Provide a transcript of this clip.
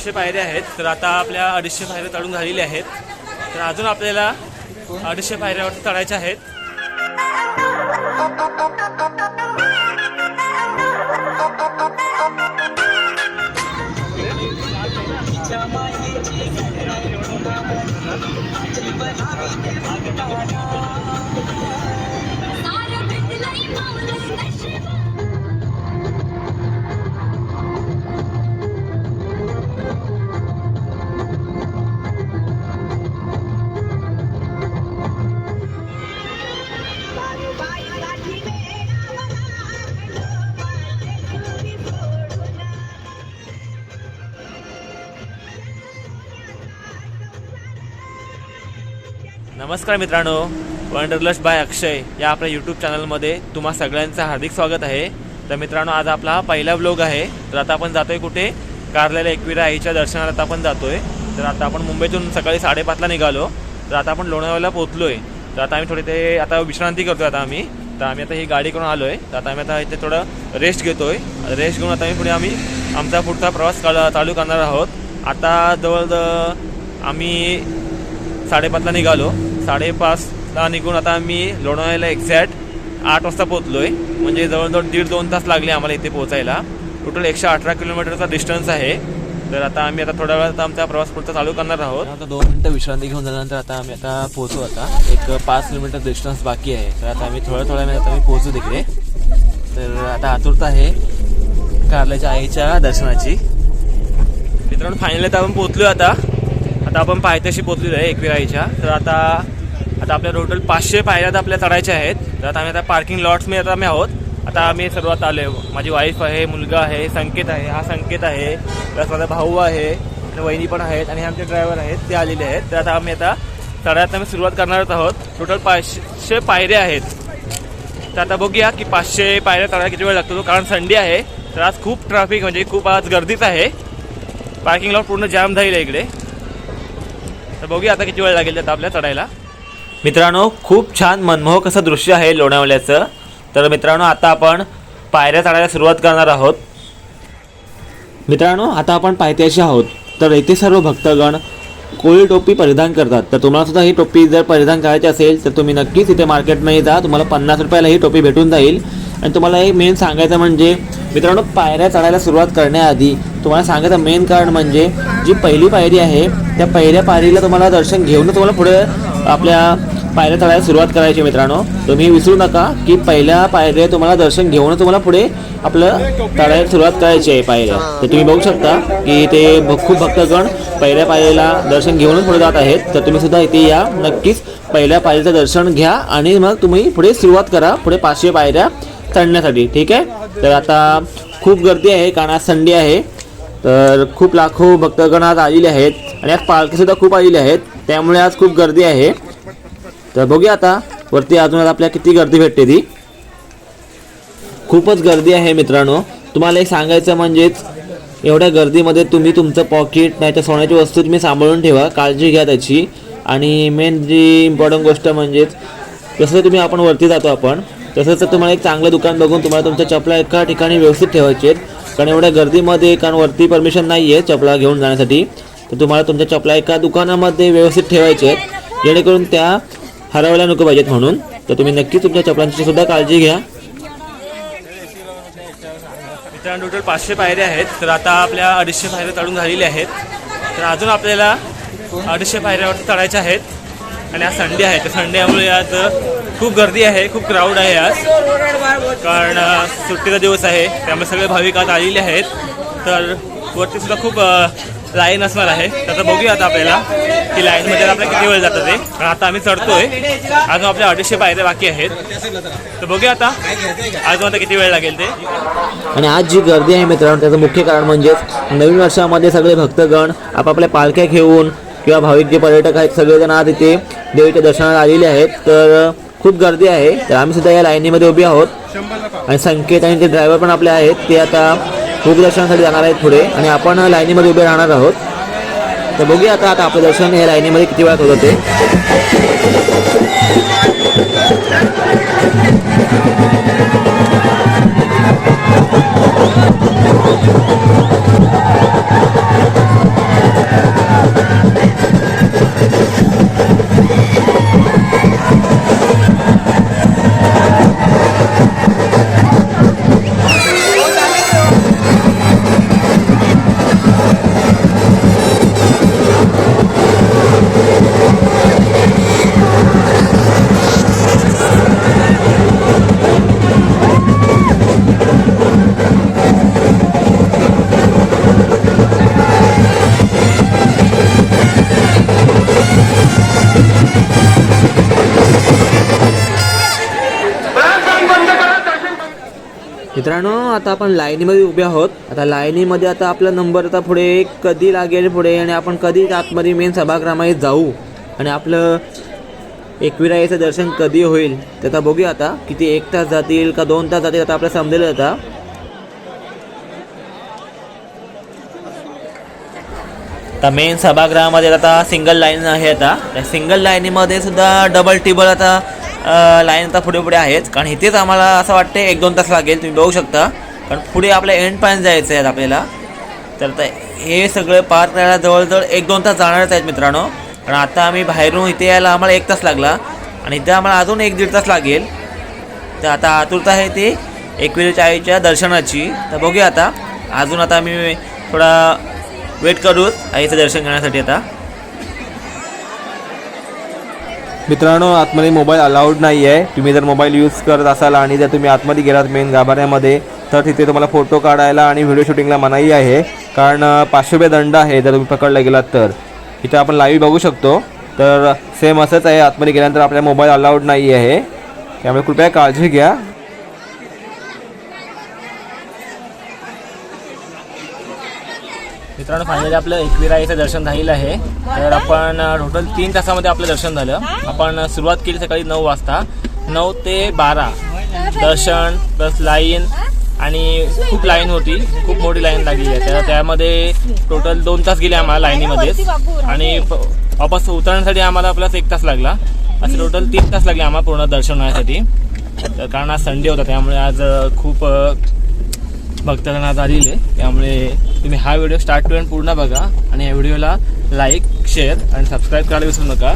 पाचशे पायऱ्या आहेत तर आता आपल्या अडीचशे पायऱ्या चढून झालेल्या आहेत. तर अजून आपल्याला अडीचशे पायऱ्यावरती चढायच्या आहेत. नमस्कार मित्रांनो वंडरलस्ट बाय अक्षय या आपल्या यूट्यूब चॅनलमध्ये तुम्हा सगळ्यांचं हार्दिक स्वागत आहे. तर मित्रांनो आज आपला हा पहिला व्लॉग आहे. तर आता आपण जातोय कुठे? कारलेल्या एकविरा आईच्या दर्शनाला आता आपण जातोय. तर आता आपण मुंबईतून सकाळी साडेपाचला निघालो. तर आता आपण लोणावळ्याला पोहोचलोय. तर आता आम्ही थोडी ते आता विश्रांती करतोय आता आम्ही. तर आम्ही आता ही गाडी करून आलोय. तर आता आम्ही आता इथे थोडं रेस्ट घेतोय. रेस्ट घेऊन आता आम्ही पुढे आम्ही आमचा पुढचा प्रवास चालू करणार आहोत. आता जवळ आम्ही साडेपाचला निघालो. साडेपाचला निघून आता आम्ही लोणावळ्याला एक्झॅक्ट आठ वाजता पोहोचलोय. म्हणजे जवळजवळ दीड दोन तास लागले आम्हाला इथे पोहोचायला. टोटल एकशे अठरा किलोमीटरचा डिस्टन्स आहे. तर आता आम्ही आता थोड्या वेळात आमचा प्रवास पुढचा चालू करणार आहोत. आता दोन मिनटं विश्रांती घेऊन झाल्यानंतर आता आम्ही आता पोहोचू आता. एक पाच किलोमीटर डिस्टन्स बाकी आहे. तर आता आम्ही थोड्या थोड्या वेळात आम्ही पोहोचू तिकडे. तर आता आतुरता आहे. कारल्याच्या आईच्या दर्शनाची. मित्रांनो फायनली आता आपण पोहोचलो आता. आता आपण पायथ्याशी पोहोचलेलो आहे एकवीर आईच्या. तर आता आता आपल्या टोटल पाचशे पायऱ्या आता आपल्या चढायच्या आहेत. तर आता आम्ही आता पार्किंग लॉट्समध्ये आता आम्ही आहोत. आता आम्ही सर्वात आलो आहे माझी वाईफ आहे मुलगा आहे संकेत आहे. हा संकेत आहे. प्लस माझा भाऊ आहे. आणि वहिनी पण आहेत. आणि आमचे ड्रायव्हर आहेत. ते आलेले आहेत. तर आता आम्ही आता चढायला आम्ही सुरुवात करणारच आहोत. टोटल पाचशे पायऱ्या आहेत. तर आता बघूया की पाचशे पायऱ्या चढायला किती वेळ लागतो. कारण संडे आहे. तर आज खूप ट्रॅफिक म्हणजे खूप आज गर्दीच आहे. पार्किंग लॉट पूर्ण जाम जाईल आहे इकडे. तर बघूया आता किती वेळ लागेल त्यात आपल्या चढायला. मित्रांनो खूप छान मनमोहक असं दृश्य आहे लोणावळ्याचं. तर मित्रांनो आता आपण पायऱ्या चढायला सुरुवात करणार आहोत. मित्रांनो आता आपण पायथ्याशी आहोत. तर येथे सर्व भक्तगण कोळी टोपी परिधान करतात. तर तुम्हाला सुद्धा ही टोपी जर परिधान करायची असेल तर तुम्ही नक्कीच इथे मार्केटमध्ये जा. तुम्हाला पन्नास रुपयाला ही टोपी भेटून जाईल. आणि तुम्हाला एक मेन सांगायचं म्हणजे मित्रांनो पायऱ्या चढायला सुरुवात करण्याआधी तुम्हाला सांगायचं मेन कारण म्हणजे जी पहिली पायरी आहे त्या पहिल्या पायरीला तुम्हाला दर्शन घेऊन तुम्हाला पुढे आपल्या पायऱ्या चढायला सुरुवात करायची मित्रांनो. तुम्ही विसरू नका की पहिल्या पायऱ्या तुम्हाला दर्शन घेऊन तुम्हाला पुढे आपलं चढायला सुरुवात करायची आहे पायऱ्या. तर तुम्ही बघू शकता की ते खूप भक्तगण पहिल्या पायरीला दर्शन घेऊनच पुढे जात आहेत. तर तुम्ही सुद्धा इथे या. नक्कीच पहिल्या पायरीचं दर्शन घ्या आणि मग तुम्ही पुढे सुरुवात करा. पुढे पाचशे पायऱ्या चढण्यासाठी. ठीक आहे? तर आता खूप गर्दी आहे. कारण आज संडे आहे. तर खूप लाखो भक्तगण आज आलेले आहेत. आणि आज पालखीसुद्धा खूप आलेली आहेत. त्यामुळे आज खूप गर्दी आहे. तर बघूया आता वरती अजून आपल्या किती गर्दी भेटते ती. खूपच गर्दी आहे मित्रांनो. तुम्हाला एक सांगायचं म्हणजेच एवढ्या गर्दीमध्ये तुम्ही तुमचं पॉकेट नाही तर सोन्याची वस्तू तुम्ही सांभाळून ठेवा काळजी घ्या त्याची. आणि मेन जी इम्पॉर्टंट गोष्ट म्हणजेच जसं तुम्ही आपण वरती जातो आपण तसंच तुम्हाला एक चांगलं दुकान बघून तुम्हाला तुमच्या चपला एका ठिकाणी व्यवस्थित ठेवायचे आहेत. कारण एवढ्या गर्दीमध्ये कारण वरती परमिशन नाही आहे चपला घेऊन जाण्यासाठी. तर तुम्हाला तुमच्या चपला एका दुकानामध्ये व्यवस्थित ठेवायचे आहेत. जेणेकरून त्या हरवल्या नको पाहिजेत म्हणून. तर तुम्ही नक्की तुमच्या चपलांची सुद्धा काळजी घ्या. मित्रांनो टोटल पाचशे पायऱ्या आहेत. तर आता आपल्या अडीचशे पायऱ्या चढून झालेल्या आहेत. तर अजून आपल्याला अडीचशे पायऱ्यावरती चढायच्या आहेत. आणि आज संडे आहे. तर संडेमुळे आज खूप गर्दी आहे. खूप क्राऊड आहे आज. कारण सुट्टीचा दिवस आहे. त्यामुळे सगळे भाविक आज आलेले आहेत. तर वरती सुद्धा खूप लाईन असणार आहे. त्याचं बघूया आता आपल्याला की लाईनमध्ये आपल्याला किती वेळ जातं ते. पण आता आम्ही चढतोय. अजून आपल्या अडीचशे पायऱ्या बाकी आहेत. तर बघूया आता. अजून आता किती वेळ लागेल ते. आणि आज जी गर्दी आहे मित्रांनो त्याचं मुख्य कारण म्हणजेच नवीन वर्षामध्ये सगळे भक्तगण आपापल्या पालख्या घेऊन किंवा भाविक जे पर्यटक आहेत सगळेजण आज इथे देवीच्या दर्शनाला आलेले आहेत. तर खूप गर्दी आहे. तर आम्ही सुद्धा या लाईनीमध्ये उभी आहोत. आणि संकेत आणि ते ड्रायव्हर पण आपले आहेत ते आता खूप दर्शनासाठी जाणार आहेत पुढे. आणि आपण लाईनीमध्ये उभे राहणार आहोत. तर बघूया आता आता आपलं दर्शन या लाईनीमध्ये किती वेळात होतं ते मित्रांनो आता आपण लाईनीमध्ये उभे आहोत. आता लाईनीमध्ये आता आपला नंबर आता पुढे कधी लागेल पुढे आणि आपण कधी आतमध्ये मेन सभागृहामध्ये जाऊ आणि आपलं एकविराईचं दर्शन कधी होईल त्याचा बघूया आता. किती एक तास जातील का दोन तास जातील आता आपल्याला समजेल आता. आता मेन सभागृहामध्ये आता सिंगल लाईन आहे आता. त्या सिंगल लाईनीमध्ये सुद्धा डबल टिबल आता लाईन आता पुढे पुढे आहेच कारण इथेच आम्हाला असं वाटते एक दोन तास लागेल तुम्ही बघू शकता. कारण पुढे आपल्या एंड पॉईंट जायचं आहेत आपल्याला. तर आता हे सगळं पार करायला जवळजवळ एक दोन तास जाणारच आहेत मित्रांनो. कारण आता आम्ही बाहेरून इथे यायला आम्हाला एक तास लागला. आणि इथे आम्हाला अजून एक दीड तास लागेल. तर आता आतुरता आहे ती एकविरेच्या आईच्या दर्शनाची. तर बघूया आता. अजून आता आम्ही थोडा वेट करू आईचं दर्शन घेण्यासाठी आता. मित्रांनो आतमध्ये मोबाईल अलाउड नाही आहे तुम्ही जर मोबाईल यूज करत असाल आणि जर तुम्ही आतमध्ये गेलात मेन गाभाऱ्यामध्ये तर तिथे तुम्हाला फोटो काढायला आणि व्हिडिओ शूटिंगला मनाई आहे. कारण पाचशे रुपये दंड आहे जर तुम्ही पकडला गेलात तर. इथं आपण लाईव्ह बघू शकतो. तर सेम असंच आहे. आतमध्ये गेल्यानंतर आपल्या मोबाईल अलाउड नाही आहे त्यामुळे कृपया काळजी घ्या. मित्रांनो फायनली आपलं एकविराईचं दर्शन झालेलं आहे. तर आपण टोटल तीन तासामध्ये आपलं दर्शन झालं. आपण सुरुवात केली सकाळी नऊ वाजता. नऊ ते बारा. दर्शन प्लस लाईन आणि खूप लाईन होती. खूप मोठी लाईन लागली आहे. तर त्यामध्ये टोटल दोन तास गेले आम्हाला लाईनीमध्येच आणि प- वापस उतरण्यासाठी आम्हाला प्लस एक तास लागला. असे टोटल तीन तास लागले आम्हाला पूर्ण दर्शन होण्यासाठी. तर कारण आज संडे होता त्यामुळे आज खूप अ, भक्तगण आज आलेले त्यामुळे तुम्ही हा व्हिडिओ स्टार्ट टू पूर्ण बघा आणि या व्हिडिओला लाईक शेअर आणि सबस्क्राईब करायला विसरू नका.